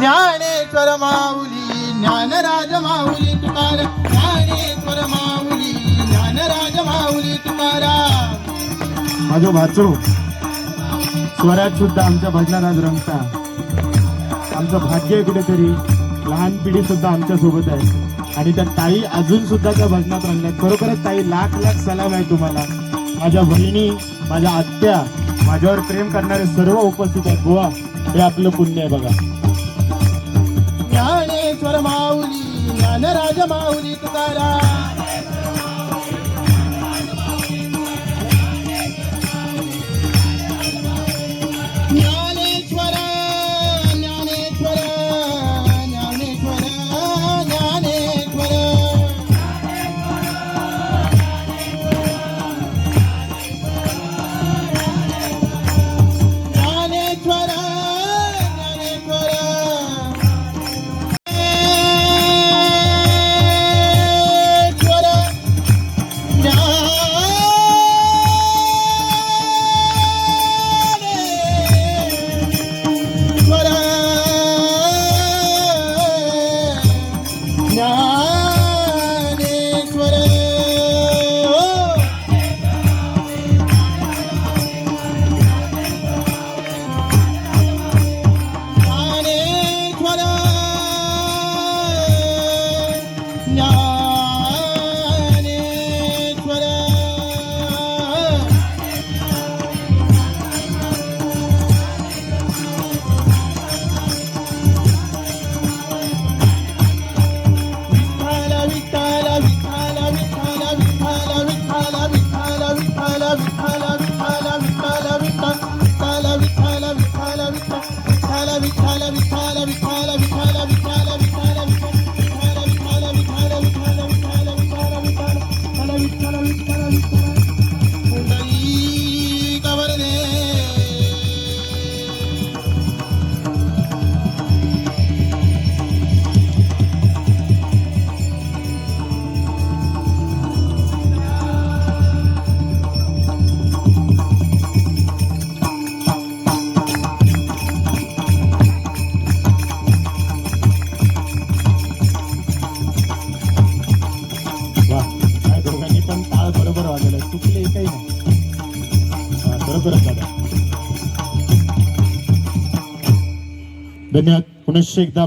ज्ञानेश्वर माऊली ज्ञानराज माऊली तुकाराम. ज्ञानेश्वर माऊली ज्ञानराज माऊली तुकाराम. माझं भाचो स्वरात सुद्धा आमच्या भजनात आज रंगता आमचं भाग्य आहे कुठेतरी लहान पिढी सुद्धा आमच्यासोबत आहे. आणि त्या ताई अजून सुद्धा त्या भजनात रंगल्यात खरोखरच ताई लाख लाख सलाम आहे तुम्हाला. माझ्या बहिणी माझ्या आत्या माझ्यावर प्रेम करणारे सर्व उपस्थित आहेत. गोवा हे आपलं पुण्य आहे बघा. ज्ञानेश्वर माऊली ज्ञानराज माऊली तुकाराम. Señor. बरोबर वाजवलं चुकले काही नाही हा, बरोबरच दादा. धन्यवाद. पुनश्च एकदा